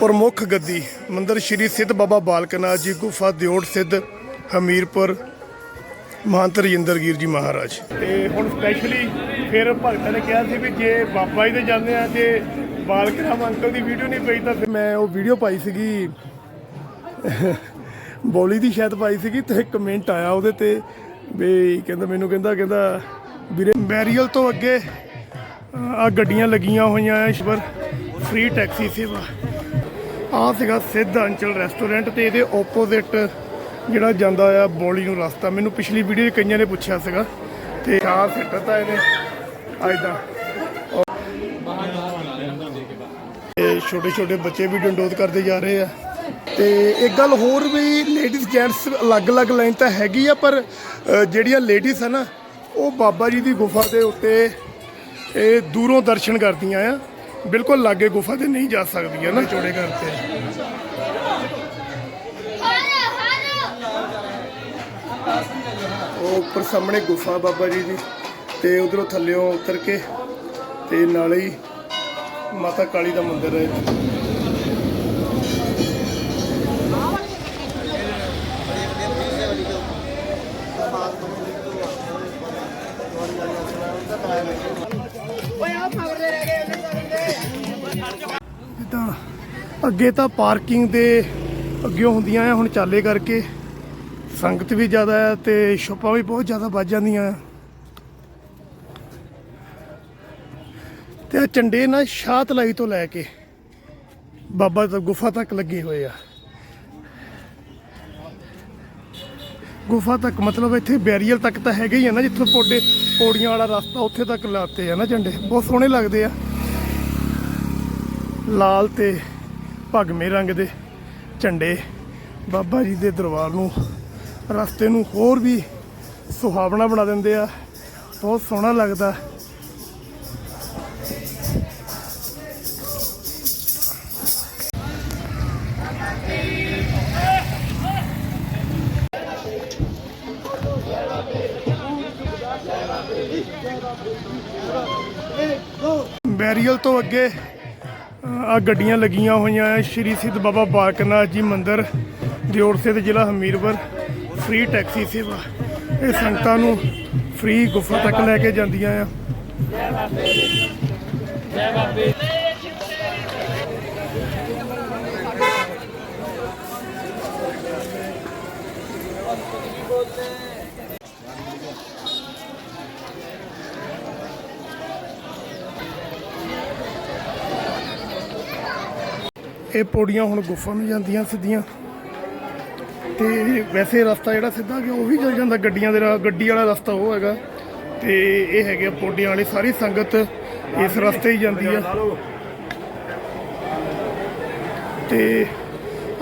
ਪ੍ਰਮੁੱਖ ਗੱਦੀ, ਮੰਦਰ ਸ਼੍ਰੀ ਸਿੱਧ ਬਾਬਾ ਬਾਲਕਨਾਥ ਜੀ ਗੁਫਾ ਦਿਓੜ ਸਿੱਧ ਹਮੀਰਪੁਰ, ਮਹੰਤ ਰਜਿੰਦਰਗੀਰ ਜੀ ਮਹਾਰਾਜ। ਤੇ ਹੁਣ ਸਪੈਸ਼ਲੀ ਫਿਰ ਭਗਤਾਂ ਨੇ ਕਿਹਾ ਸੀ ਵੀ ਜੇ ਬਾਬਾ ਜੀ ਦੇ ਜਾਂਦੇ ਆ, ਜੇ ਬਾਲਕਨਾਥ ਅੰਕਲ ਦੀ ਵੀਡੀਓ ਨਹੀਂ ਪਈ ਤਾਂ ਫਿਰ ਮੈਂ ਉਹ ਵੀਡੀਓ ਪਾਈ ਸੀਗੀ। ਬੋਲੀ ਦੀ ਸ਼ਾਇਦ ਪਾਈ ਸੀਗੀ ਤੇ ਕਮੈਂਟ ਆਇਆ ਉਹਦੇ ਤੇ ਵੀ ਕਹਿੰਦਾ, ਮੈਨੂੰ ਕਹਿੰਦਾ ਕਹਿੰਦਾ, ਵੀਰੇ ਬੈਰੀਅਲ ਤੋਂ ਅੱਗੇ ਆ ਗੱਡੀਆਂ ਲੱਗੀਆਂ ਹੋਈਆਂ ਐ ਸ਼ਬਰ ਫ੍ਰੀ ਟੈਕਸੀ ਸੇਵਾ। ਆ ਸੀਗਾ ਸਿੱਧ ਅੰਚਲ ਰੈਸਟੋਰੈਂਟ ਤੇ ਇਹਦੇ ਆਪੋਜ਼ਿਟ ਜਿਹੜਾ ਜਾਂਦਾ ਆ ਬੋਲੀ ਨੂੰ ਰਸਤਾ। ਮੈਨੂੰ ਪਿਛਲੀ ਵੀਡੀਓ ਕਈਆਂ ਨੇ ਪੁੱਛਿਆ ਸੀਗਾ ਤੇ ਆ ਸਿੱਟਤਾ ਇਹਨੇ ਅੱਜ ਦਾ ਤੇ ਛੋਟੇ ਛੋਟੇ ਬੱਚੇ ਵੀ ਡੰਡੋਤ ਕਰਦੇ ਜਾ ਰਹੇ ਆ। ਤੇ ਇੱਕ ਗੱਲ ਹੋਰ ਵੀ ਲੇਡੀਜ਼ ਜੈਂਟਸ ਅਲੱਗ-ਅਲੱਗ ਲਾਈਨ ਤਾਂ ਹੈਗੀ ਆ, ਪਰ ਜਿਹੜੀਆਂ ਲੇਡੀਜ਼ ਆ ਨਾ, ਉਹ ਬਾਬਾ ਜੀ ਦੀ ਗੁਫਾ ਦੇ ਉੱਤੇ ਇਹ ਦੂਰੋਂ ਦਰਸ਼ਨ ਕਰਦੀਆਂ ਆ। ਬਿਲਕੁਲ ਲਾਗੇ ਗੁਫਾ 'ਤੇ ਨਹੀਂ ਜਾ ਸਕਦੀਆਂ ਨਾ ਚੋੜੇ ਕਰਕੇ ਉਹ ਉੱਪਰ ਸਾਹਮਣੇ ਗੁਫਾ ਬਾਬਾ ਜੀ ਦੀ ਤੇ ਉਧਰੋਂ ਥੱਲਿਓਂ ਉਤਰ ਕੇ ਤੇ ਨਾਲੇ ਹੀ ਮਾਤਾ ਕਾਲੀ ਦਾ ਮੰਦਿਰ ਹੈ ਅੱਗੇ ਤਾਂ ਪਾਰਕਿੰਗ ਦੇ ਅੱਗੇ ਹੁੰਦੀਆਂ ਆ, ਹੁਣ ਚਾਲੇ ਕਰਕੇ ਸੰਗਤ ਵੀ ਜ਼ਿਆਦਾ ਹੈ ਤੇ ਸ਼ੋਪਾਂ ਵੀ ਬਹੁਤ ਜ਼ਿਆਦਾ ਵੱਜ ਜਾਂਦੀਆਂ ਆ। ਤੇ ਆ ਝੰਡੇ ਨਾ ਸ਼ਾਹਤਲਾਈ ਤੋਂ ਲੈ ਕੇ ਬਾਬਾ ਤੱਕ, ਗੁਫਾ ਤੱਕ ਲੱਗੇ ਹੋਏ ਆ। ਗੁਫਾ ਤੱਕ ਮਤਲਬ ਇੱਥੇ ਬੈਰੀਅਰ ਤੱਕ ਤਾਂ ਹੈਗੇ ਹੀ ਆ ਨਾ, ਜਿੱਥੋਂ ਪੌੜੇ ਪੌੜੀਆਂ ਵਾਲਾ ਰਸਤਾ ਉੱਥੇ ਤੱਕ ਲਾਤੇ ਆ ਨਾ ਝੰਡੇ। ਬਹੁਤ ਸੋਹਣੇ ਲੱਗਦੇ ਆ। ਲਾਲ ਤੇ ਭਗਮੇ ਰੰਗ ਦੇ ਝੰਡੇ ਬਾਬਾ ਜੀ ਦੇ ਦਰਬਾਰ ਨੂੰ ਰਸਤੇ ਨੂੰ ਹੋਰ ਵੀ ਸੁਹਾਵਣਾ ਬਣਾ ਦਿੰਦੇ ਆ। ਬਹੁਤ ਸੋਹਣਾ ਲੱਗਦਾ। ਬੈਰੀਅਲ ਤੋਂ ਅੱਗੇ ਆ ਗੱਡੀਆਂ ਲੱਗੀਆਂ ਹੋਈਆਂ ਐ। ਸ਼੍ਰੀ ਸਿੱਧ ਬਾਬਾ ਬਾਲਕਨਾਥ ਜੀ ਮੰਦਿਰ ਦਿਓੜ ਸਿੱਧ ਜ਼ਿਲ੍ਹਾ ਹਮੀਰਪੁਰ। ਫ੍ਰੀ ਟੈਕਸੀ ਸੇਵਾ। ਇਹ ਸੰਗਤਾਂ ਨੂੰ ਫ੍ਰੀ ਗੁਫਾ ਤੱਕ ਲੈ ਕੇ ਜਾਂਦੀਆਂ ਆ। ਇਹ ਪੌੜੀਆਂ ਹੁਣ ਗੁਫਾ ਨੂੰ ਜਾਂਦੀਆਂ ਸਿੱਧੀਆਂ। ਤੇ ਵੈਸੇ ਰਸਤਾ ਜਿਹੜਾ ਸਿੱਧਾ ਗਿਆ ਉਹ ਵੀ ਚੱਲ ਜਾਂਦਾ ਗੱਡੀਆਂ ਦੇ ਰਾਹ ਗੱਡੀ ਵਾਲਾ ਰਸਤਾ ਉਹ ਹੈਗਾ। ਤੇ ਇਹ ਹੈਗੇ ਆ ਪੌੜੀਆਂ ਵਾਲੀ, ਸਾਰੀ ਸੰਗਤ ਇਸ ਰਸਤੇ ਹੀ ਜਾਂਦੀ ਆ। ਤੇ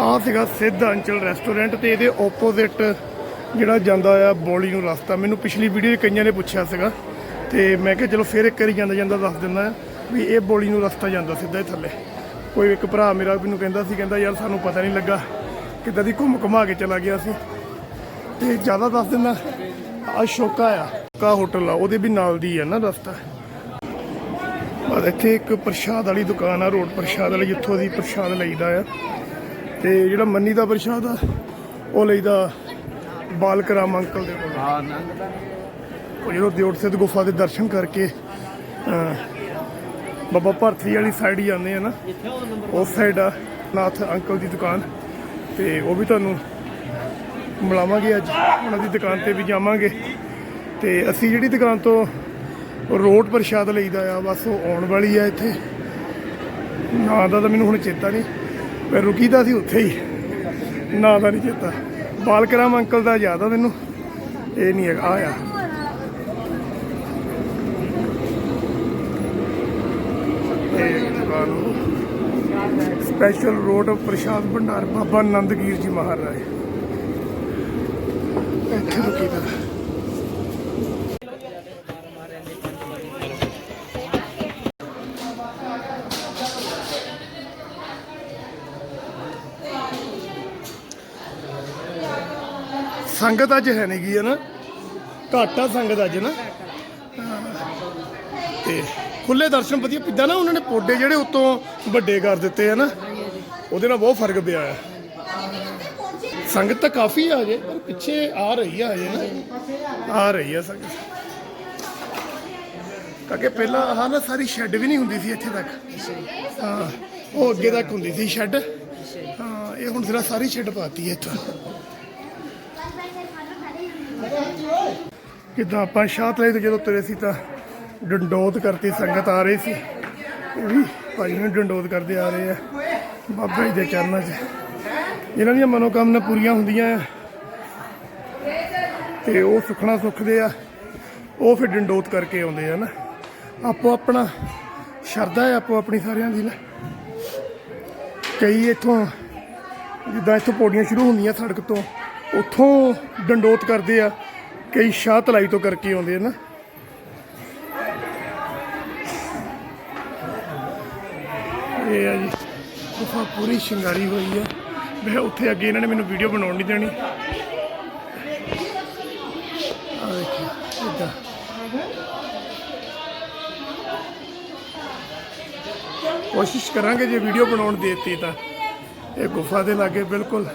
ਆਹ ਸੀਗਾ ਸਿੱਧ ਅੰਚਲ ਰੈਸਟੋਰੈਂਟ ਤੇ ਇਹਦੇ ਆਪੋਜ਼ਿਟ ਜਿਹੜਾ ਜਾਂਦਾ ਆ ਬੋਲੀ ਨੂੰ ਰਸਤਾ। ਮੈਨੂੰ ਪਿਛਲੀ ਵੀਡੀਓ 'ਚ ਕਈਆਂ ਨੇ ਪੁੱਛਿਆ ਸੀਗਾ। ਤੇ ਮੈਂ ਕਿਹਾ ਚਲੋ ਫਿਰ ਇੱਕ ਵਾਰੀ ਜਾਂਦਾ ਜਾਂਦਾ ਦੱਸ ਦਿੰਦਾ ਵੀ ਇਹ ਬੋਲੀ ਨੂੰ ਰਸਤਾ ਜਾਂਦਾ ਸਿੱਧਾ ਹੀ ਥੱਲੇ। ਕੋਈ ਇੱਕ ਭਰਾ ਮੇਰਾ ਮੈਨੂੰ ਕਹਿੰਦਾ ਸੀ ਕਹਿੰਦਾ ਯਾਰ ਸਾਨੂੰ ਪਤਾ ਨਹੀਂ ਲੱਗਾ ਕਿੱਦਾਂ ਦੀ ਘੁੰਮ ਘੁਮਾ ਕੇ ਚਲਾ ਗਿਆ ਸੀ। ਤੇ ਜ਼ਿਆਦਾ ਦੱਸ ਦਿੰਦਾ ਅਸ਼ੋਕਾ ਆ। ਕਾ ਹੋਟਲ ਆ ਉਹਦੇ ਵੀ ਨਾਲ ਦੀ ਆ ਨਾ ਰਸਤਾ। ਬਸ ਇੱਥੇ ਇੱਕ ਪ੍ਰਸ਼ਾਦ ਵਾਲੀ ਦੁਕਾਨ ਆ ਰੋਡ ਪ੍ਰਸ਼ਾਦ ਵਾਲੀ ਜਿੱਥੋਂ ਅਸੀਂ ਪ੍ਰਸ਼ਾਦ ਲਈਦਾ ਆ। ਤੇ ਜਿਹੜਾ ਮੰਨੀ ਦਾ ਪ੍ਰਸ਼ਾਦ ਆ ਉਹ ਲਈਦਾ ਬਾਲਕਰਾਮ ਅੰਕਲ ਦੇ ਕੋਲ। ਉਹ ਜਦੋਂ ਦਿਓੜ ਸਿੱਧ ਗੁਫਾ ਦੇ ਦਰਸ਼ਨ ਕਰਕੇ ਬਾਬਾ ਭਰਤਰੀ ਵਾਲੀ ਸਾਈਡ ਹੀ ਜਾਂਦੇ ਆ ਨਾ। ਉਸ ਸਾਈਡ ਆ ਨਾਥ ਅੰਕਲ ਦੀ ਦੁਕਾਨ। ਤੇ ਉਹ ਵੀ ਤੁਹਾਨੂੰ ਮਿਲਾਵਾਂਗੇ ਅੱਜ। ਉਹਨਾਂ ਦੀ ਦੁਕਾਨ ਤੇ ਵੀ ਜਾਵਾਂਗੇ। ਤੇ ਅਸੀਂ ਜਿਹੜੀ ਦੁਕਾਨ ਤੋਂ ਰੋਡ ਪ੍ਰਸ਼ਾਦ ਲਈਦਾ ਆ ਬਸ ਉਹ ਆਉਣ ਵਾਲੀ ਆ ਇੱਥੇ। ਨਾਂ ਦਾ ਤਾਂ ਮੈਨੂੰ ਹੁਣ ਚੇਤਾ ਨਹੀਂ। ਪਰ ਰੁਕੀਦਾ ਸੀ ਉੱਥੇ ਹੀ। ਨਾਂ ਦਾ ਨਹੀਂ ਚੇਤਾ। ਬਾਲਕਰਾਮ ਅੰਕਲ ਦਾ ਯਾਦ ਆ ਮੈਨੂੰ। ਇਹ ਨਹੀਂ ਹੈਗਾ ਆ ਆ ਇਹ ਦੁਕਾਨ ਸਪੈਸ਼ਲ ਰੋਡ ਪ੍ਰਸ਼ਾਦ ਭੰਡਾਰ ਬਾਬਾ ਨੰਦਗੀਰ ਜੀ ਮਹਾਰਾਜ ਇੱਥੇ ਰੁਕੀਦਾ ਸੰਗਤ ਅੱਜ ਹੈ ਨਹੀਂ ਗਈ ਹੈ ਨਾ? ਘਾਟਾ ਸੰਗਤ ਅੱਜ ਨਾ। ਹਾਂ। ਤੇ ਖੁੱਲੇ ਦਰਸ਼ਨ ਵਧੀਆ ਪਿੱਦਾਂ ਨਾ ਉਹਨਾਂ ਨੇ ਪੋਡੇ ਜਿਹੜੇ ਉਤੋਂ ਵੱਡੇ ਕਰ ਦਿੱਤੇ ਆ ਨਾ। ਉਹਦੇ ਨਾਲ ਬਹੁਤ ਫ਼ਰਕ ਪਿਆ ਆ ਸੰਗਤ ਤਾਂ ਕਾਫੀ ਆ ਜੇ ਪਰ ਪਿੱਛੇ ਆ ਰਹੀ ਆ ਹਜੇ ਨਾ। ਆ ਰਹੀ ਆ ਸੰਗਤ। ਕਿਉਂਕਿ ਪਹਿਲਾਂ ਆਹ ਨਾ ਸਾਰੀ ਸ਼ੈੱਡ ਵੀ ਨਹੀਂ ਹੁੰਦੀ ਸੀ ਇੱਥੇ ਤੱਕ। ਹਾਂ, ਉਹ ਅੱਗੇ ਤੱਕ ਹੁੰਦੀ ਸੀ ਸ਼ੈੱਡ। ਹਾਂ, ਇਹ ਹੁਣ ਜ਼ਰਾ ਸਾਰੀ ਸ਼ੈੱਡ ਪਾਤੀ ਹੈ ਇੱਥੇ। ਕਿਦਾਂ ਆਪਾਂ ਸ਼ਾਹਤਲੇ ਤੋਂ ਜਦੋਂ ਤੁਰੇ ਸੀ ਤਾਂ ਡੰਡੋਤ ਕਰਤੀ ਸੰਗਤ ਆ ਰਹੀ ਸੀ। ਇਹ ਵੀ ਭਾਈ ਨੂੰ ਡੰਡੋਤ ਕਰਦੇ ਆ ਰਹੇ ਆ। ਬਾਬਾ ਜੀ ਦੇ ਚਰਨਾਂ 'ਚ। ਇਹਨਾਂ ਦੀਆਂ ਮਨੋਕਾਮਨਾ ਪੂਰੀਆਂ ਹੁੰਦੀਆਂ ਆ। ਤੇ ਉਹ ਸੁਖਣਾ ਸੁਖਦੇ ਆ। ਉਹ ਫਿਰ ਡੰਡੋਤ ਕਰਕੇ ਆਉਂਦੇ ਆ ਨਾ। ਆਪੋ ਆਪਣਾ ਸ਼ਰਧਾ ਹੈ ਆਪੋ ਆਪਣੀ ਸਾਰਿਆਂ ਦੀ ਨਾ। ਕਈ ਇੱਥੋਂ, ਜਿੱਦਾਂ ਇੱਥੋਂ ਪੌੜੀਆਂ ਸ਼ੁਰੂ ਹੁੰਦੀਆਂ ਸੜਕ ਤੋਂ, ਉੱਥੋਂ ਡੰਡੋਤ ਕਰਦੇ ਆ। ਕਈ ਸ਼ਾਹ ਤਲਾਈ ਤੋਂ ਕਰਕੇ ਆਉਂਦੇ ਆ ਨਾ। ਇਹ ਆ ਜੀ। ਗੁਫਾ ਪੂਰੀ ਸ਼ਿੰਗਾਰੀ ਹੋਈ ਆ। ਮੈਂ ਉੱਥੇ ਅੱਗੇ ਇਹਨਾਂ ਨੇ ਮੈਨੂੰ ਵੀਡੀਓ ਬਣਾਉਣ ਨਹੀਂ ਦੇਣੀ। ਆ ਦੇਖਿਓ ਇੱਦਾਂ। ਕੋਸ਼ਿਸ਼ ਕਰਾਂਗੇ ਜੇ ਵੀਡੀਓ ਬਣਾਉਣ ਦੇ ਦਿੱਤੀ ਤਾਂ। ਇਹ ਗੁਫਾ ਦੇ ਲਾਗੇ ਬਿਲਕੁਲ।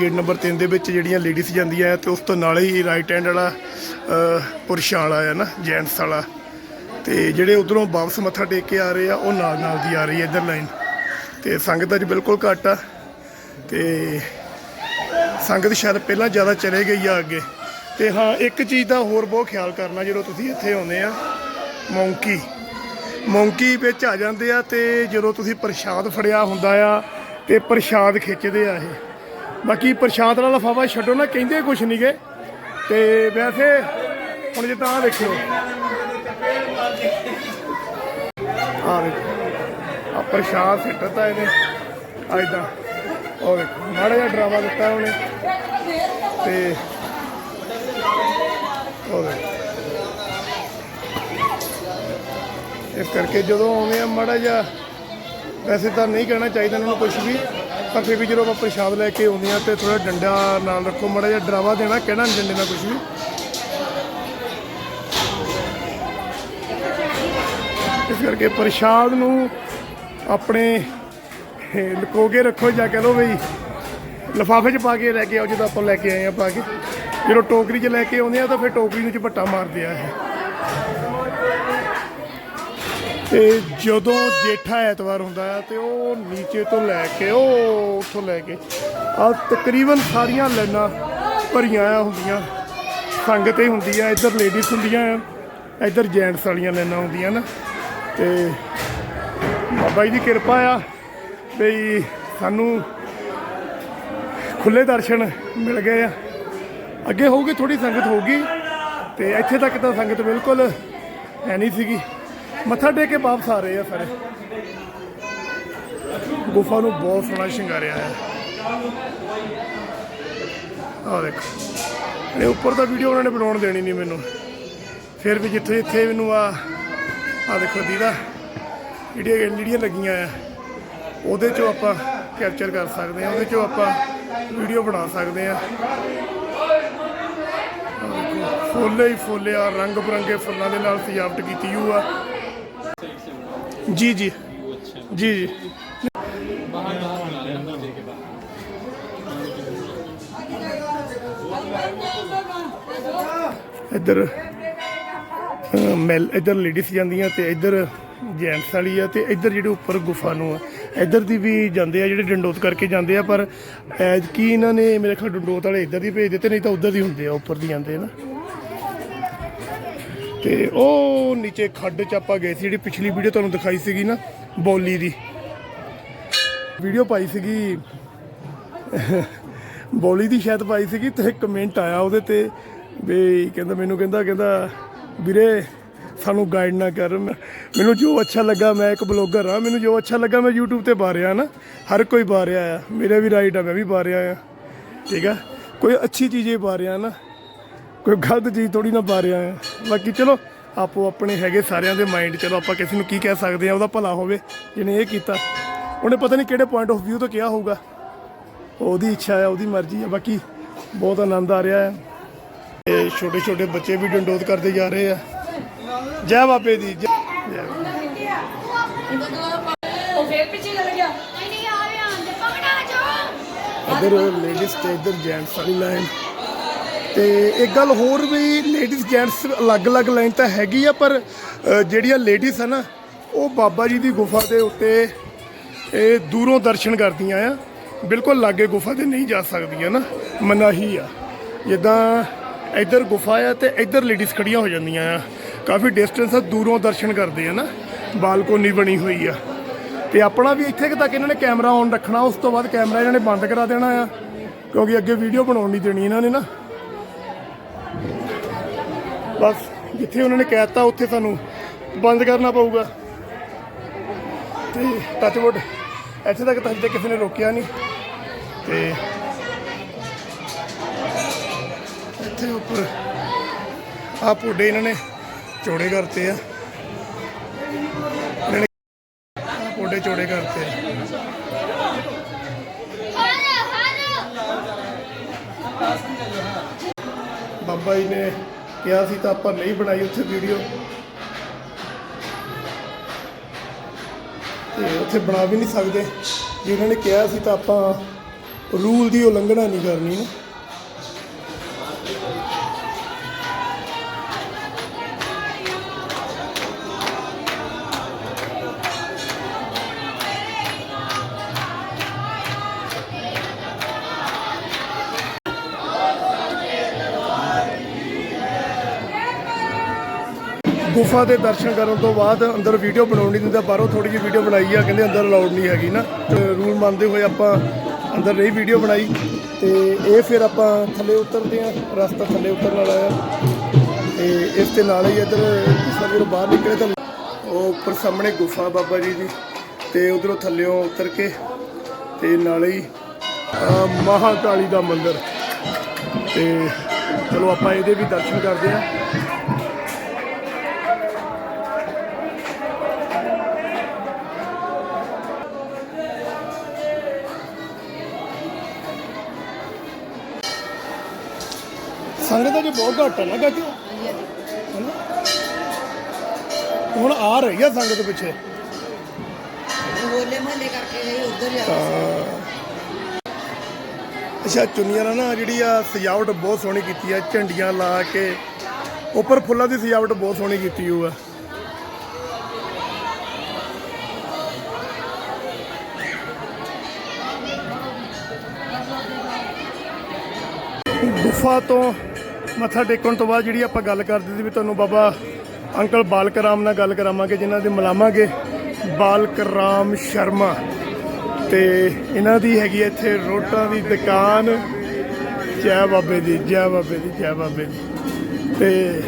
ਗੇਟ ਨੰਬਰ 3 ਦੇ ਵਿੱਚ ਜਿਹੜੀਆਂ ਲੇਡੀਜ਼ ਜਾਂਦੀਆਂ ਆ ਤੇ ਉਸ ਤੋਂ ਨਾਲ ਹੀ ਰਾਈਟ ਹੈਂਡ ਵਾਲਾ ਪੁਰਸ਼ਾਂ ਵਾਲਾ ਹੈ ਨਾ, ਜੈਂਟਸ ਵਾਲਾ। ਤੇ ਜਿਹੜੇ ਉਧਰੋਂ ਵਾਪਸ ਮੱਥਾ ਟੇਕ ਕੇ ਆ ਰਹੇ ਆ, ਉਹ ਨਾਲ ਨਾਲ ਦੀ ਆ ਰਹੀ ਹੈ ਇਧਰ ਲਾਈਨ। ਤੇ ਸੰਗਤ ਅੱਜ ਬਿਲਕੁਲ ਘੱਟ ਆ। ਤੇ ਸੰਗਤ ਸ਼ਾਇਦ ਪਹਿਲਾਂ ਜ਼ਿਆਦਾ ਚਲੇ ਗਈ ਆ ਅੱਗੇ। ਤੇ ਹਾਂ, ਇੱਕ ਚੀਜ਼ ਦਾ ਹੋਰ ਬਹੁਤ ਖਿਆਲ ਕਰਨਾ, ਜਦੋਂ ਤੁਸੀਂ ਇੱਥੇ ਆਉਂਦੇ ਆ, ਮੌਂਕੀ। ਮੌਂਕੀ ਵਿੱਚ ਆ ਜਾਂਦੇ ਆ ਤੇ ਜਦੋਂ ਤੁਸੀਂ ਪ੍ਰਸ਼ਾਦ ਫੜਿਆ ਹੁੰਦਾ ਆ, ਤੇ ਪ੍ਰਸ਼ਾਦ ਖਿੱਚਦੇ ਆ ਇਹ। ਬਾਕੀ ਪ੍ਰਸ਼ਾਦ ਵਾਲਾ ਲਫਾਫਾ ਛੱਡੋ ਨਾ, ਕਹਿੰਦੇ ਕੁਛ ਨਹੀਂਗੇ ਤੇ ਵੈਸੇ ਹੁਣ ਜੇ ਤਾਂ ਦੇਖਿਓ ਆ ਦੇਖੋ ਆ ਪ੍ਰਸ਼ਾਦ ਸਿੱਟਤਾ ਇਹਨੇ। ਐਦਾਂ ਉਹ ਦੇਖੋ ਮਾੜਾ ਜਿਹਾ ਡਰਾਵਾ ਦਿੱਤਾ ਉਹਨੇ। ਤੇ ਉਹ ਇਸ ਕਰਕੇ ਜਦੋਂ ਆਉਂਦੇ ਆ, ਮਾੜਾ ਜਿਹਾ, ਵੈਸੇ ਤਾਂ ਨਹੀਂ ਕਹਿਣਾ ਚਾਹੀਦਾ ਇਹਨਾਂ ਨੂੰ ਕੁਝ ਵੀ। ਤਾਂ ਫਿਰ ਵੀ ਜਦੋਂ ਆਪਾਂ ਪ੍ਰਸ਼ਾਦ ਲੈ ਕੇ ਆਉਂਦੇ ਆ ਤੇ ਥੋੜਾ ਡੰਡਾ ਨਾਲ ਰੱਖੋ ਮਾੜਾ ਜਿਹਾ ਡਰਾਵਾ ਦੇਣਾ ਕਹਿਣਾ ਨਹੀਂ ਡੰਡੇ ਨਾਲ ਕੁਝ ਵੀ। ਇਸ ਕਰਕੇ ਪ੍ਰਸ਼ਾਦ ਨੂੰ ਆਪਣੇ ਇਹ, ਲੁਕੋ ਕੇ ਰੱਖੋ ਜਾਂ ਕਹ ਲਓ ਬਈ ਲਿਫਾਫੇ 'ਚ ਪਾ ਕੇ ਲੈ ਕੇ ਆਓ ਜਦੋਂ ਆਪਾਂ ਲੈ ਕੇ ਆਏ ਆ ਪਾ ਕੇ। ਜਦੋਂ ਟੋਕਰੀ 'ਚ ਲੈ ਕੇ ਆਉਂਦੇ ਆ ਤਾਂ ਫਿਰ ਟੋਕਰੀ ਨੂੰ ਝਪੱਟਾ ਮਾਰਦੇ ਆ ਇਹ। ਤੇ ਜਦੋਂ ਜੇਠਾ ਐਤਵਾਰ ਹੁੰਦਾ ਆ ਤੇ ਉਹ ਨੀਚੇ ਤੋਂ ਲੈ ਕੇ, ਉਹ ਉੱਥੋਂ ਲੈ ਕੇ, ਆ ਤਕਰੀਬਨ ਸਾਰੀਆਂ ਲਾਈਨਾਂ ਭਰੀਆਂ ਆ ਹੁੰਦੀਆਂ। ਸੰਗਤ ਹੀ ਹੁੰਦੀ ਆ, ਇੱਧਰ ਲੇਡੀਜ਼ ਹੁੰਦੀਆਂ ਆ, ਇੱਧਰ ਜੈਂਟਸ ਵਾਲੀਆਂ ਲਾਈਨਾਂ ਹੁੰਦੀਆਂ ਨਾ। ਤੇ ਬਾਬਾ ਜੀ ਦੀ ਕਿਰਪਾ ਆ ਵੀ ਸਾਨੂੰ ਖੁੱਲੇ ਦਰਸ਼ਨ ਮਿਲ ਗਏ ਆ। ਅੱਗੇ ਹੋਊਗੀ ਥੋੜੀ ਸੰਗਤ ਹੋਊਗੀ, ਤੇ ਇੱਥੇ ਤੱਕ ਤਾਂ ਸੰਗਤ ਬਿਲਕੁਲ ਹੈ ਨਹੀਂ ਸੀਗੀ। ਮੱਥਾ ਟੇਕ ਕੇ ਵਾਪਸ ਆ ਰਹੇ ਆ ਸਾਰੇ। ਗੁਫਾ ਨੂੰ ਬਹੁਤ ਸੋਹਣਾ ਸ਼ਿੰਗਾਰਿਆ ਹੈ। ਆ ਦੇਖੋ। ਇਹ ਉੱਪਰ ਦਾ ਵੀਡੀਓ ਉਹਨਾਂ ਨੇ ਬਣਾਉਣ ਦੇਣੀ ਨਹੀਂ ਮੈਨੂੰ। ਫਿਰ ਵੀ ਜਿੱਥੇ ਜਿੱਥੇ ਮੈਨੂੰ ਆ ਆ ਦੇਖੋ ਦੀਦਾ। ਜਿਹੜੀਆਂ ਜਿਹੜੀਆਂ ਲੱਗੀਆਂ ਆ, ਉਹਦੇ ਚੋਂ ਆਪਾਂ ਕੈਪਚਰ ਕਰ ਸਕਦੇ ਆ ਉਹਦੇ ਚੋਂ ਆਪਾਂ ਵੀਡੀਓ ਬਣਾ ਸਕਦੇ ਆ ਆਹ ਫੁੱਲੇ ਹੀ ਫੁੱਲੇ ਆ ਰੰਗ ਬਰੰਗੇ ਫੁੱਲਾਂ ਦੇ ਨਾਲ ਸਜਾਵਟ ਕੀਤੀ ਹੋਈ ਆ। ਜੀ ਜੀ। ਜੀ ਜੀ। ਇੱਧਰ ਮੈਲ, ਇੱਧਰ ਲੇਡੀਜ਼ ਜਾਂਦੀਆਂ ਤੇ ਇੱਧਰ ਜੈਂਟਸ ਵਾਲੀ ਆ ਤੇ ਇੱਧਰ ਜਿਹੜੇ ਉੱਪਰ ਗੁਫਾ ਨੂੰ ਆ। ਇੱਧਰ ਦੀ ਵੀ ਜਾਂਦੇ ਆ, ਜਿਹੜੇ ਡੰਡੋਤ ਕਰਕੇ ਜਾਂਦੇ ਆ, ਪਰ ਕੀ ਇਹਨਾਂ ਨੇ ਮੇਰੇ ਖਿਆਲ ਡੰਡੋਤ ਵਾਲੇ ਇੱਧਰ ਦੀ ਭੇਜ ਦਿੱਤੇ, ਨਹੀਂ ਤਾਂ ਉੱਧਰ ਦੀ ਹੁੰਦੇ ਆ, ਉੱਪਰ ਦੀ ਜਾਂਦੇ ਆ ਨਾ। ਤੇ ਉਹ ਨੀਚੇ ਖੱਡ ਚ ਆਪਾਂ ਗਏ ਸੀ, ਜਿਹੜੀ ਪਿਛਲੀ ਵੀਡੀਓ ਤੁਹਾਨੂੰ ਦਿਖਾਈ ਸੀਗੀ ਨਾ, ਬੌਲੀ ਦੀ। ਵੀਡੀਓ ਪਾਈ ਸੀਗੀ, ਬੌਲੀ ਦੀ ਸ਼ਾਇਦ ਪਾਈ ਸੀਗੀ ਤੇ ਕਮੈਂਟ ਆਇਆ ਉਹਦੇ ਤੇ ਵੀ ਕਹਿੰਦਾ, ਮੈਨੂੰ ਕਹਿੰਦਾ ਕਹਿੰਦਾ, ਵੀਰੇ, ਸਾਨੂੰ ਗਾਈਡ ਨਾ ਕਰ। ਮੈਂ- ਮੈਨੂੰ ਜੋ ਅੱਛਾ ਲੱਗਾ, ਮੈਂ ਇੱਕ ਬਲੌਗਰ ਆ ਮੈਨੂੰ ਜੋ ਅੱਛਾ ਲੱਗਾ, ਮੈਂ YouTube ਤੇ ਪਾ ਰਿਹਾ ਨਾ, ਹਰ ਕੋਈ ਪਾ ਰਿਹਾ ਆ। ਮੇਰੇ ਵੀ ਰਾਈਟ ਆ, ਮੈਂ ਵੀ ਪਾ ਰਿਹਾ ਆ। ਠੀਕ ਆ? ਕੋਈ ਅੱਛੀ ਚੀਜ਼ ਹੀ ਪਾ ਰਿਹਾ ਨਾ। ਕੋਈ ਗਲਤ ਚੀਜ਼ ਥੋੜੀ ਨਾ ਪਾ ਰਿਹਾ ਆ ਬਾਕੀ ਚਲੋ ਆਪੋ ਆਪਣੇ ਹੈਗੇ ਸਾਰਿਆਂ ਦੇ ਮਾਈਂਡ ਚਲੋ ਆਪਾਂ ਕਿਸੇ ਨੂੰ ਕੀ ਕਹਿ ਸਕਦੇ ਆ ਉਹਦਾ ਭਲਾ ਹੋਵੇ ਜਿਹਨੇ ਇਹ ਕੀਤਾ। ਉਹਨੇ ਪਤਾ ਨਹੀਂ ਕਿਹੜੇ ਪੁਆਇੰਟ ਆਫ View ਤੋਂ ਕਿਹਾ ਹੋਊਗਾ। ਉਹਦੀ ਇੱਛਾ ਹੈ ਉਹਦੀ ਮਰਜ਼ੀ ਹੈ ਬਾਕੀ ਬਹੁਤ ਆਨੰਦ ਆ ਰਿਹਾ ਹੈ। ਇਹ ਛੋਟੇ ਛੋਟੇ ਬੱਚੇ ਵੀ ਡੰਡੋਤ ਕਰਦੇ ਜਾ ਰਹੇ ਆ। ਜੈ ਬਾਬੇ ਦੀ ਜੈ। ਉਹ ਫੇਰ ਪਿੱਛੇ ਚਲ ਗਿਆ। ਨਹੀਂ ਨਹੀਂ ਆ ਰਿਹਾ ਅੰਦਰ ਪਕੜਾ ਜੋ ਇਧਰ ਲੇਡੀਜ਼ ਤੇ ਇਧਰ ਜੈਂਟਸ ਵਾਲੀ ਲਾਈਨ ਤੇ ਇੱਕ ਗੱਲ ਹੋਰ ਵੀ ਲੇਡੀਜ਼ ਜੈਂਟਸ ਅਲੱਗ-ਅਲੱਗ ਲਾਈਨ ਤਾਂ ਹੈਗੀ ਆ, ਪਰ ਜਿਹੜੀਆਂ ਲੇਡੀਜ਼ ਆ ਨਾ, ਉਹ ਬਾਬਾ ਜੀ ਦੀ ਗੁਫਾ ਦੇ ਉੱਤੇ, ਇਹ ਦੂਰੋਂ ਦਰਸ਼ਨ ਕਰਦੀਆਂ ਆ। ਬਿਲਕੁਲ ਲਾਗੇ ਗੁਫਾ 'ਤੇ ਨਹੀਂ ਜਾ ਸਕਦੀਆਂ ਨਾ, ਮਨਾਹੀ ਆ। ਜਿੱਦਾਂ ਇੱਧਰ ਗੁਫਾ ਆ ਤੇ ਇੱਧਰ ਲੇਡੀਜ਼ ਖੜੀਆਂ ਹੋ ਜਾਂਦੀਆਂ ਆ। ਕਾਫੀ ਡਿਸਟੈਂਸ ਆ, ਦੂਰੋਂ ਦਰਸ਼ਨ ਕਰਦੇ ਆ ਨਾ, ਬਾਲਕੋਨੀ ਬਣੀ ਹੋਈ ਆ। ਤੇ ਆਪਣਾ ਵੀ ਇੱਥੇ ਤੱਕ ਇਹਨਾਂ ਨੇ ਕੈਮਰਾ ਔਨ ਰੱਖਣਾ, ਉਸ ਤੋਂ ਬਾਅਦ ਕੈਮਰਾ ਇਹਨਾਂ ਨੇ ਬੰਦ ਕਰਾ ਦੇਣਾ ਆ, ਕਿਉਂਕਿ ਅੱਗੇ ਵੀਡੀਓ ਬਣਾਉਣ ਨਹੀਂ ਦੇਣੀ ਇਹਨਾਂ ਨੇ ਨਾ। ਬਸ ਜਿੱਥੇ ਉਹਨਾਂ ਨੇ ਕਹਿਤਾ, ਉੱਥੇ ਸਾਨੂੰ ਬੰਦ ਕਰਨਾ ਪਊਗਾ। ਤੇ ਟੱਚਵੁੱਡ ਇੱਥੇ ਤੱਕ ਤਾਂ ਹਜੇ ਕਿਸੇ ਨੇ ਰੋਕਿਆ ਨਹੀਂ। ਤੇ ਇੱਥੇ ਉੱਪਰ ਆ ਪੁੱਡੇ ਇਹਨਾਂ ਨੇ ਚੌੜੇ ਕਰਤੇ ਆ। ਇਹਨਾਂ ਨੇ ਆਹ ਪੁੱਡੇ ਚੌੜੇ ਕਰਤੇ ਬਾਬਾ ਜੀ ਨੇ ਕਿਹਾ ਸੀ ਤਾਂ ਆਪਾਂ ਨਹੀਂ ਬਣਾਈ ਉੱਥੇ ਵੀਡੀਓ ਤੇ ਉੱਥੇ ਬਣਾ ਵੀ ਨਹੀਂ ਸਕਦੇ। ਜੇ ਨੇ ਕਿਹਾ ਸੀ ਤਾਂ ਆਪਾਂ ਰੂਲ ਦੀ ਉਲੰਘਣਾ ਨਹੀਂ ਕਰਨੀ ਨਾ। ਗੁਫਾ ਦੇ ਦਰਸ਼ਨ ਕਰਨ ਤੋਂ ਬਾਅਦ ਅੰਦਰ ਵੀਡੀਓ ਬਣਾਉਣ ਨਹੀਂ ਦਿੰਦਾ ਬਾਹਰੋਂ ਥੋੜੀ ਜਿਹੀ ਵੀਡੀਓ ਬਣਾਈ ਆ ਕਹਿੰਦੇ ਅੰਦਰ ਅਲਾਉਡ ਨਹੀਂ ਹੈਗੀ ਨਾ। ਤੇ ਰੂਲ ਮੰਨਦੇ ਹੋਏ ਆਪਾਂ ਅੰਦਰ ਨਹੀਂ ਵੀਡੀਓ ਬਣਾਈ। ਤੇ ਇਹ ਫਿਰ ਆਪਾਂ ਥੱਲੇ ਉਤਰਦੇ ਆ ਰਸਤਾ ਥੱਲੇ ਉਤਰਨ ਵਾਲਾ ਆ। ਤੇ ਇਸ ਦੇ ਨਾਲ ਹੀ ਇੱਧਰ ਜਦੋਂ ਬਾਹਰ ਨਿਕਲੇ ਤਾਂ ਉਹ ਉੱਪਰ ਸਾਹਮਣੇ ਗੁਫਾ ਬਾਬਾ ਜੀ ਦੀ। ਤੇ ਉਧਰੋਂ ਥੱਲਿਓਂ ਉਤਰ ਕੇ ਤੇ ਨਾਲੇ ਹੀ ਅਹ, ਮਹਾਕਾਲੀ ਦਾ ਮੰਦਿਰ। ਤੇ ਚਲੋ ਆਪਾਂ ਇਹਦੇ ਵੀ ਦਰਸ਼ਨ ਕਰਦੇ ਆ। ਸੰਗਤ ਅਜੇ ਬਹੁਤ ਘੱਟ ਹੈ ਨਾ ਕਾਕੀ? ਹੁਣ ਆ ਰਹੀ ਆ ਸੰਗਤ ਪਿੱਛੇ। ਹੋਲੇ ਮਹੱਲੇ ਕਰਕੇ ਗਈ ਉਧਰ ਜਾ ਅੱਛਾ ਚੁੰਨੀਆਂ ਨਾਲ ਨਾ ਜਿਹੜੀ ਆ ਸਜਾਵਟ ਬਹੁਤ ਸੋਹਣੀ ਕੀਤੀ ਆ ਝੰਡੀਆਂ ਲਾ ਕੇ। ਉੱਪਰ ਫੁੱਲਾਂ ਦੀ ਸਜਾਵਟ ਬਹੁਤ ਸੋਹਣੀ ਕੀਤੀ ਹੋਊ ਆ। ਗੁਫਾ ਤੋਂ ਮੱਥਾ ਟੇਕਣ ਤੋਂ ਬਾਅਦ ਜਿਹੜੀ ਆਪਾਂ ਗੱਲ ਕਰਦੇ ਸੀ ਵੀ ਤੁਹਾਨੂੰ ਬਾਬਾ ਅੰਕਲ ਬਾਲਕ ਰਾਮ ਨਾਲ ਗੱਲ ਕਰਾਵਾਂਗੇ ਜਿਨ੍ਹਾਂ ਦੇ ਮਲਾਮਾਂਗੇ ਬਾਲਕ ਰਾਮ ਸ਼ਰਮਾ। ਤੇ ਇਹਨਾਂ ਦੀ ਹੈਗੀ ਇੱਥੇ ਰੋਟਾਂ ਦੀ ਦੁਕਾਨ। ਜੈ ਬਾਬੇ ਦੀ ਜੈ ਬਾਬੇ ਦੀ ਜੈ ਬਾਬੇ ਦੀ। ਤੇ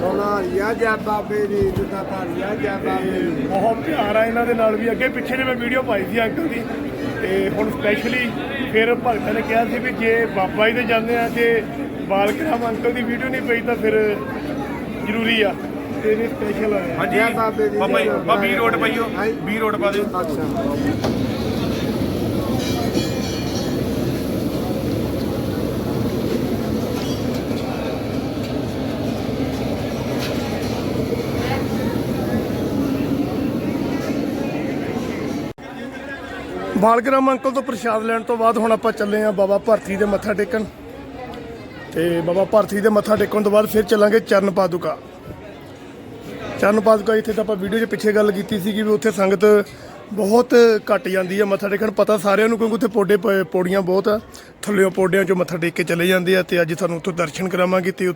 ਸੋਨਾਰੀਆ ਜੈ ਬਾਬੇ ਦੀ ਧਾਰੀਆ ਜੈ ਬਾਬੇ ਦੀ। ਬਹੁਤ ਪਿਆਰ ਇਹਨਾਂ ਦੇ ਨਾਲ ਵੀ। ਅੱਗੇ ਪਿੱਛੇ ਜੇ ਮੈਂ ਵੀਡੀਓ ਪਾਈ ਸੀ ਅੰਕਲ ਦੀ। ਤੇ ਹੁਣ ਸਪੈਸ਼ਲੀ ਫਿਰ ਭਗਤਾਂ ਨੇ ਕਿਹਾ ਸੀ ਵੀ ਜੇ ਬਾਬਾ ਜੀ ਦੇ ਜਾਂਦੇ ਆ ਜੇ ਬਾਲਕ ਰਾਮ ਅੰਕਲ ਦੀ ਵੀਡੀਓ ਨਹੀਂ ਪਈ ਤਾਂ ਫਿਰ ਜ਼ਰੂਰੀ ਆ। ਤੇ ਇਹ ਸਪੈਸ਼ਲ ਆ ਹਾਂਜੀ। ਜੈ ਬਾਬੇ ਜੀ ਬਾ ਬੀ ਰੋਡ ਪਾਈਓ। ਬੀ ਰੋਡ ਪਾ ਦਿਓ। ਅੱਛਾ। ਬਾਲਗ੍ਰਾਮ ਅੰਕਲ ਤੋਂ ਪ੍ਰਸ਼ਾਦ ਲੈਣ ਤੋਂ ਬਾਅਦ ਹੁਣ ਆਪਾਂ ਚੱਲੇ ਆ ਬਾਬਾ ਭਰਤੀ ਦੇ ਮੱਥਾ ਟੇਕਣ। ਤੇ ਬਾਬਾ ਭਰਤੀ ਦੇ ਮੱਥਾ ਟੇਕਣ ਤੋਂ ਬਾਅਦ ਫਿਰ ਚੱਲਾਂਗੇ ਚਰਨ ਪਾਦੁਕਾ ਚਰਨ ਪਾਦੁਕਾ ਇੱਥੇ ਤਾਂ ਆਪਾਂ ਵੀਡੀਓ 'ਚ ਪਿੱਛੇ ਗੱਲ ਕੀਤੀ ਸੀ ਕਿ ਵੀ ਉੱਥੇ ਸੰਗਤ ਬਹੁਤ ਘਟ ਜਾਂਦੀ ਹੈ ਮੱਥਾ ਟੇਕਣ। ਪਤਾ ਸਾਰਿਆਂ ਨੂੰ ਕਿਉਂਕਿ ਉੱਥੇ ਪੌੜੇ ਪਏ- ਪੌੜੀਆਂ ਬਹੁਤ ਆ। ਥੱਲੇੋਂ ਪੌੜਿਆਂ 'ਚੋਂ ਮੱਥਾ ਟੇਕ ਕੇ ਚਲੇ ਜਾਂਦੇ ਆ ਤੇ ਅੱਜ ਤੁਹਾਨੂੰ ਉੱਥੋਂ ਦਰਸ਼ਨ ਕਰਾਵਾਂਗੇ ਤੇ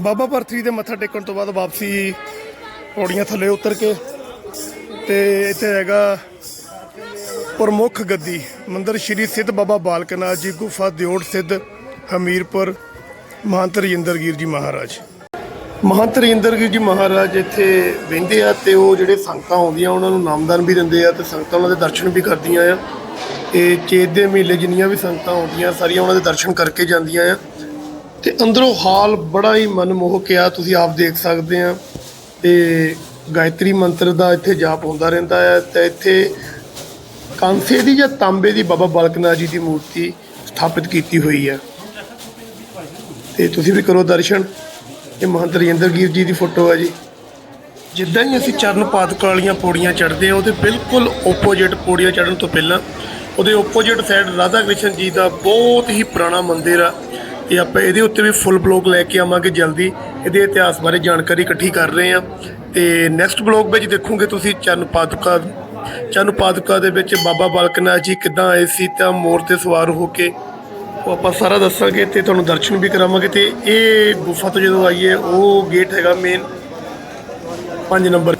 ਬਾਬਾ ਭਰਤਰੀ ਦੇ ਮੱਥਾ ਟੇਕਣ ਤੋਂ ਬਾਅਦ ਵਾਪਸੀ ਪੌੜੀਆਂ ਥੱਲੇ ਉਤਰ ਕੇ ਤੇ ਇੱਥੇ ਹੈਗਾ ਪ੍ਰਮੁੱਖ ਗੱਦੀ, ਮੰਦਰ ਸ਼੍ਰੀ ਸਿੱਧ ਬਾਬਾ ਬਾਲਕਨਾਥ ਜੀ, ਗੁਫਾ ਦਿਓੜ ਸਿੱਧ, ਹਮੀਰਪੁਰ, ਮਹੰਤ ਰਜਿੰਦਰਗੀਰ ਜੀ ਮਹਾਰਾਜ। ਮਹੰਤ ਰਜਿੰਦਰਗੀਰ ਜੀ ਮਹਾਰਾਜ ਇੱਥੇ ਵਹਿੰਦੇ ਆ ਤੇ ਉਹ ਜਿਹੜੇ ਸੰਗਤਾਂ ਆਉਂਦੀਆਂ, ਉਹਨਾਂ ਨੂੰ ਨਾਮਦਾਨ ਵੀ ਦਿੰਦੇ ਆ ਤੇ ਸੰਗਤਾਂ ਉਹਨਾਂ ਦੇ ਦਰਸ਼ਨ ਵੀ ਕਰਦੀਆਂ ਆ। ਤੇ ਚੇਤ ਦੇ ਮੇਲੇ ਜਿੰਨੀਆਂ ਵੀ ਸੰਗਤਾਂ ਆਉਂਦੀਆਂ, ਸਾਰੀਆਂ ਉਹਨਾਂ ਦੇ ਦਰਸ਼ਨ ਕਰਕੇ ਜਾਂਦੀਆਂ ਆ। ਤੇ ਅੰਦਰੋਂ ਹਾਲ ਬੜਾ ਹੀ ਮਨਮੋਹਕ ਆ ਤੁਸੀਂ ਆਪ ਦੇਖ ਸਕਦੇ ਆ। ਤੇ ਗਾਇਤਰੀ ਮੰਤਰ ਦਾ ਇੱਥੇ ਜਾਪ ਹੁੰਦਾ ਰਹਿੰਦਾ ਹੈ ਤੇ ਇੱਥੇ ਕਾਂਸੇ ਦੀ ਜਾਂ ਤਾਂਬੇ ਦੀ ਬਾਬਾ ਬਾਲਕਨਾਥ ਜੀ ਦੀ ਮੂਰਤੀ ਸਥਾਪਿਤ ਕੀਤੀ ਹੋਈ ਹੈ। ਤੇ ਤੁਸੀਂ ਵੀ ਕਰੋ ਦਰਸ਼ਨ। ਇਹ ਮਹੰਤ ਰਜਿੰਦਰਗੀਰ ਜੀ ਦੀ ਫੋਟੋ ਹੈ ਜੀ। ਜਿੱਦਾਂ ਹੀ ਅਸੀਂ ਚਰਨ ਪਾਦੁਕਾ ਵਾਲੀਆਂ ਪੌੜੀਆਂ ਚੜ੍ਹਦੇ ਹਾਂ, ਉਹਦੇ ਬਿਲਕੁਲ ਓਪੋਜਿਟ ਪੌੜੀਆਂ ਚੜ੍ਹਨ ਤੋਂ ਪਹਿਲਾਂ, ਉਹਦੇ ਓਪੋਜਿਟ ਸਾਈਡ ਰਾਧਾ ਕ੍ਰਿਸ਼ਨ ਜੀ ਦਾ ਬਹੁਤ ਹੀ ਪੁਰਾਣਾ ਮੰਦਿਰ ਆ। ਇਹ ਆਪਾਂ ਇਹਦੇ ਉੱਤੇ ਵੀ ਫੁੱਲ ਬਲੌਗ ਲੈ ਕੇ ਆਵਾਂਗੇ ਜਲਦੀ। ਇਹਦੇ ਇਤਿਹਾਸ ਬਾਰੇ ਜਾਣਕਾਰੀ ਇਕੱਠੀ ਕਰ ਰਹੇ ਹਾਂ। ਤੇ ਨੈਕਸਟ ਬਲੌਗ ਵਿੱਚ ਦੇਖੋਗੇ ਤੁਸੀਂ ਚਰਨ ਪਾਦੁਕਾ ਚਰਨ ਪਾਦੁਕਾ ਦੇ ਵਿੱਚ ਬਾਬਾ ਬਾਲਕਨਾਥ ਜੀ ਕਿੱਦਾਂ ਆਏ ਸੀ ਤਾਂ ਮੋਰ ਤੇ ਸਵਾਰ ਹੋ ਕੇ ਉਹ ਆਪਾਂ ਸਾਰਾ ਦੱਸਾਂਗੇ ਤੇ ਤੁਹਾਨੂੰ ਦਰਸ਼ਨ ਵੀ ਕਰਾਵਾਂਗੇ ਤੇ ਇਹ ਗੁਫਾ ਤੋਂ ਜਦੋਂ ਆਈਏ, ਉਹ ਗੇਟ ਹੈਗਾ ਮੇਨ 5 ਨੰਬਰ